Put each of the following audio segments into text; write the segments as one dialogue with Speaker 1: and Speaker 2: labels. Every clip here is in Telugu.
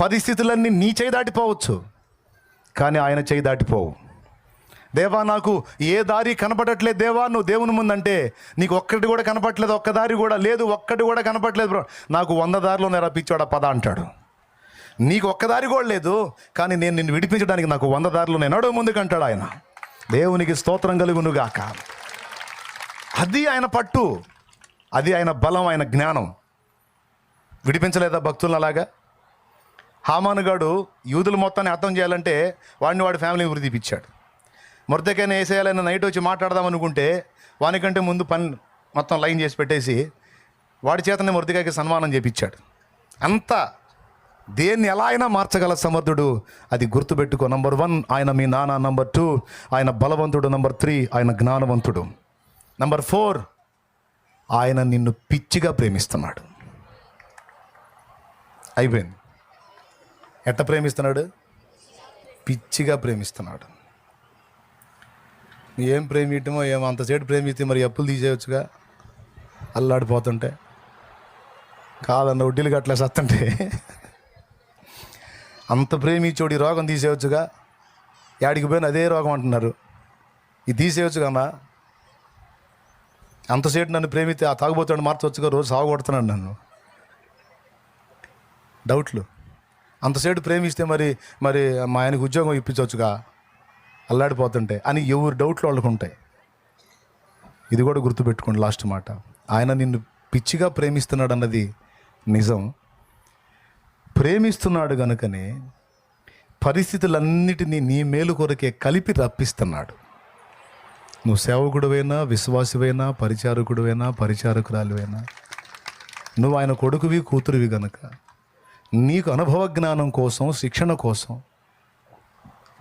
Speaker 1: పరిస్థితులన్నీ నీ చేయి దాటిపోవచ్చు. కానీ ఆయన చేయి దాటిపోవు. దేవా నాకు ఏ దారి కనపడట్లేదు. దేవా నువ్వు దేవుని ముందంటే నీకు ఒక్కటి కూడా కనపట్లేదు ఒక్క దారి కూడా లేదు. ఒక్కటి కూడా కనపట్లేదు బ్రో. నాకు వంద దారిలో రప్పించాడు ఆ పద అంటాడు. నీకు ఒక్క దారి కూడా లేదు కానీ నేను నిన్ను విడిపించడానికి నాకు వంద దారిలో నేను నడువు ముందుకు అంటాడు ఆయన. దేవునికి స్తోత్రం కలుగునుగాక. అది ఆయన పట్టు. అది ఆయన బలం ఆయన జ్ఞానం. విడిపించలేదా భక్తులను అలాగా? హామానుగాడు యూదులు మొత్తాన్ని అర్థం చేయాలంటే వాడిని వాడి ఫ్యామిలీని వృద్ధిపించాడు మొరదకైనా వేసేయాలని నైట్ వచ్చి మాట్లాడదాం అనుకుంటే వానికంటే ముందు పని మొత్తం లైన్ చేసి పెట్టేసి వాడి చేతనే మొరదకాయకి సన్మానం చేపించాడు అంత దేన్ని ఎలా అయినా మార్చగల సమర్థుడు అది గుర్తుపెట్టుకో. నంబర్ వన్ ఆయన మీ నాన్న. నంబర్ టూ ఆయన బలవంతుడు. నంబర్ త్రీ ఆయన జ్ఞానవంతుడు. నంబర్ ఫోర్ ఆయన నిన్ను పిచ్చిగా ప్రేమిస్తున్నాడు. అయిపోయింది. ఎట్ట ప్రేమిస్తున్నాడు? పిచ్చిగా ప్రేమిస్తున్నాడు. ఏం ప్రేమియటమో ఏమో అంతసేపు ప్రేమిస్తే మరి అప్పులు తీసేయచ్చుగా? అల్లాడిపోతుంటే. కాదన్న వడ్డీలు గట్లా సత్తుంటే అంత ప్రేమించోడి ఈ రోగం తీసేయచ్చుగా? యాడికి పోయిన అదే రోగం అంటున్నారు. ఇది తీసేయచ్చు కన్నా అంతసేపు నన్ను ప్రేమితే ఆ తాగుబోతాడు మార్చవచ్చుగా రోజు సాగు కొడుతున్నాడు నన్ను. డౌట్లు? అంతసేపు ప్రేమిస్తే మరి మరి మా ఆయనకు ఉద్యోగం ఇప్పించవచ్చుగా అల్లాడిపోతుంటే. అని ఎవరు డౌట్లు వాళ్ళకు ఉంటాయి ఇది కూడా గుర్తుపెట్టుకోండి లాస్ట్ మాట. ఆయన నిన్ను పిచ్చిగా ప్రేమిస్తున్నాడు అన్నది నిజం. ప్రేమిస్తున్నాడు గనుకనే పరిస్థితులన్నిటినీ నీ మేలు కొరకే కలిపి రప్పిస్తున్నాడు. నువ్వు సేవకుడువైనా విశ్వాసివైనా పరిచారకుడువైనా పరిచారకురాలువైనా నువ్వు ఆయన కొడుకువి కూతురువి గనుక నీకు అనుభవ జ్ఞానం కోసం శిక్షణ కోసం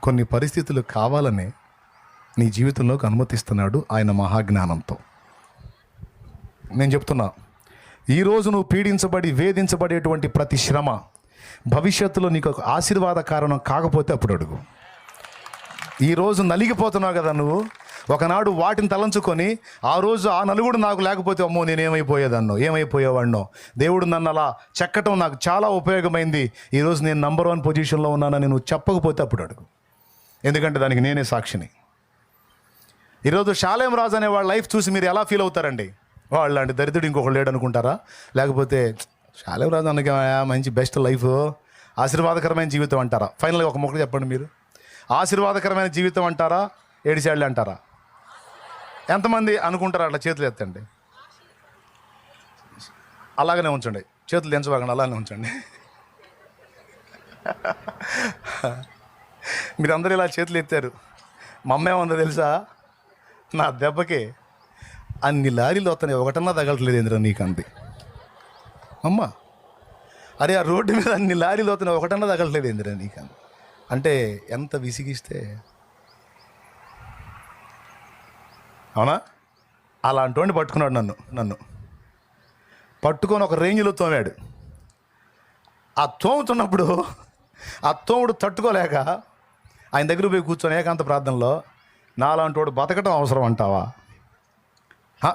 Speaker 1: కొన్ని పరిస్థితులు కావాలనే నీ జీవితంలోకి అనుమతిస్తున్నాడు ఆయన మహాజ్ఞానంతో. నేను చెప్తున్నా ఈరోజు నువ్వు పీడించబడి వేధించబడేటువంటి ప్రతి శ్రమ భవిష్యత్తులో నీకు ఒక ఆశీర్వాద కారణం కాకపోతే అప్పుడు అడుగు. ఈరోజు నలిగిపోతున్నావు కదా నువ్వు ఒకనాడు వాటిని తలంచుకొని ఆ రోజు ఆ నలుగుడు నాకు లేకపోతే అమ్మో నేను ఏమైపోయేదన్నో ఏమైపోయేవాడినో దేవుడు నన్ను అలా చెక్కటం నాకు చాలా ఉపయోగమైంది. ఈరోజు నేను నంబర్ వన్ పొజిషన్లో ఉన్నానని నువ్వు చెప్పకపోతే అప్పుడు అడుగు. ఎందుకంటే దానికి నేనే సాక్షిని. ఈరోజు షాలేం రాజు అనే వాళ్ళ లైఫ్ చూసి మీరు ఎలా ఫీల్ అవుతారండి? వాళ్ళు అంటే దరిద్రుడు ఇంకొకరు లేడు అనుకుంటారా లేకపోతే షాలేం రాజు అన్నకి మంచి బెస్ట్ లైఫ్ ఆశీర్వాదకరమైన జీవితం అంటారా? ఫైనల్గా ఒక మొక్కలు చెప్పండి మీరు. ఆశీర్వాదకరమైన జీవితం అంటారా? ఏడిసేళ్ళు అంటారా? ఎంతమంది అనుకుంటారు అట్లా చేతులు ఎత్తండి. అలాగనే ఉంచండి. చేతులు దించబాగండి అలానే ఉంచండి. మీరందరూ ఇలా చేతులు ఎత్తారు. మా అమ్మ ఏముందో తెలుసా? నా దెబ్బకి అన్ని లారీలు వస్తున్నాయి. ఒకటన్నా తగలట్లేదు ఏంద్రా నీకు అంది అమ్మ అరే ఆ రోడ్డు మీద అన్ని లారీలు వస్తున్నాయి. ఒకటన్నా తగలట్లేదు ఏంద్రా నీకు అంటే ఎంత విసిగిస్తే అవునా? అలాంటి వాడిని పట్టుకున్నాడు నన్ను నన్ను. పట్టుకొని ఒక రేంజ్లో తోమాడు. ఆ తోముతున్నప్పుడు ఆ తోముడు తట్టుకోలేక ఆయన దగ్గర పోయి కూర్చొని ఏకాంత ప్రార్థనలో నాలాంటి వాడు బతకటం అవసరం అంటావా?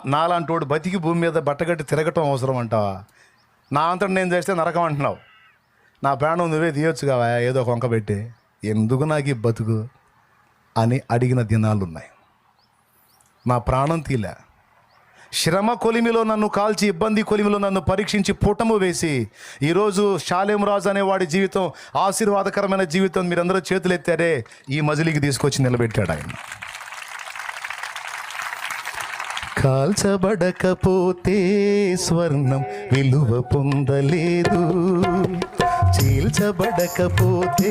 Speaker 1: నాలాంటి వాడు బతికి భూమి మీద బట్టగట్టి తిరగటం అవసరం అంటావా? నా అంతటి నేను చేస్తే నరకం అంటున్నావు. నా ప్రాణం నువ్వే తీయొచ్చు కావా ఏదో కొంక పెట్టి. ఎందుకు నాకు ఈ బతుకు? అని అడిగిన దినాలు ఉన్నాయి నా ప్రాణం తీలే. శ్రమ కొలిమిలో నన్ను కాల్చి ఇబ్బంది కొలిమిలో నన్ను పరీక్షించి పుటము వేసి ఈరోజు షాలేం రాజు అనే వాడి జీవితం ఆశీర్వాదకరమైన జీవితం మీరందరూ చేతులు ఎత్తారే ఈ మజిలీకి తీసుకొచ్చి నిలబెట్టాడు ఆయన. కాల్చబడకపోతే స్వర్ణం విలువ పొందలేదు. చీల్చబడకపోతే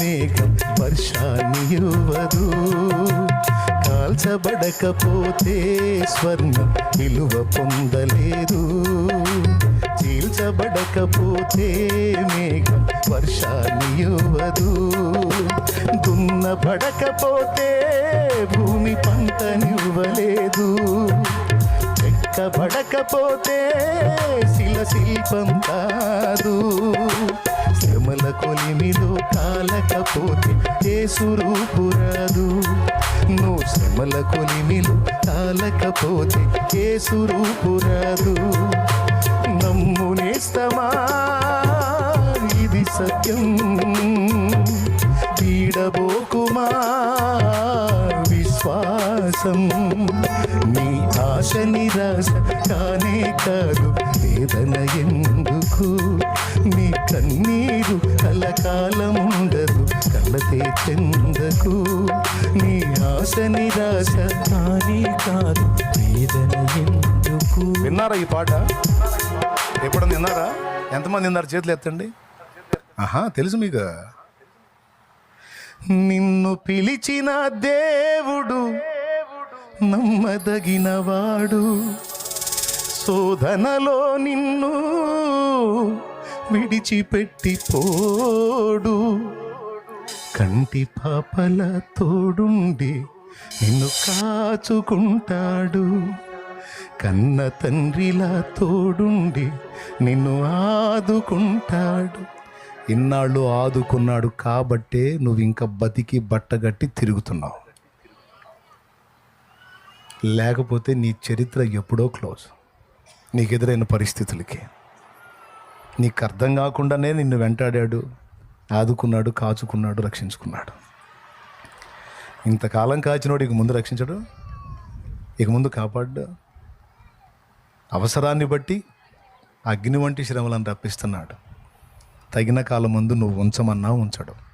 Speaker 1: మేఘం వర్షాన్ని ఇవ్వదు. కాల్చబడకపోతే స్వర్ణం విలువ పొందలేదు. చీల్చబడకపోతే మేఘం వర్షాన్ని ఇవ్వదు. దున్నబడకపోతే భూమి పంటనివ్వలేదు. చెక్కబడకపోతే శిల శిల్పం కాదు. శ్రమల కొలిమిలో కాలకపోతే ఏ సురూపురాదు నువ్వు శ్రమల కొలిమిలో కాలకపోతే ఏ సురూపురాదు నమ్మునేస్తమా ఇది సత్యం. పీడబోకుమా? విశ్వాసం. నీ ఆశ నిరాశ కానే కాదు వేదన ఎందుకు? నీ కన్నీరు కలకాలం ఉండదు చెందకు. నీ ఆశ నిరాశ
Speaker 2: కానీ కాదు వేదన ఎందుకు?
Speaker 1: విన్నారా ఈ పాట? ఎప్పుడు విన్నారా? ఎంతమంది విన్నారు చేతులు ఎత్తండి? ఆహా తెలుసు మీకు. నిన్ను పిలిచిన దేవుడు నమ్మదగినవాడు శోధనలో నిన్ను విడిచిపెట్టి పోడు. కంటి పాపల తోడుండి నిన్ను కాచుకుంటాడు. కన్న తండ్రిలా తోడుండి నిన్ను ఆదుకుంటాడు. ఇన్నాళ్ళు ఆదుకున్నాడు కాబట్టే నువ్వు ఇంకా బతికి బట్టగట్టి తిరుగుతున్నావు. లేకపోతే నీ చరిత్ర ఎప్పుడో క్లోజ్. నీకు ఎదురైన పరిస్థితులకి. నీకు అర్థం కాకుండానే నిన్ను వెంటాడాడు. ఆదుకున్నాడు కాచుకున్నాడు రక్షించుకున్నాడు. ఇంతకాలం కాచినోడు ఇక ముందు రక్షించడు ఇక ముందు కాపాడు. అవసరాన్ని బట్టి అగ్ని వంటి శ్రమలను రప్పిస్తున్నాడు. తగిన కాలం ముందు నువ్వు ఉంచమన్నా ఉంచడు.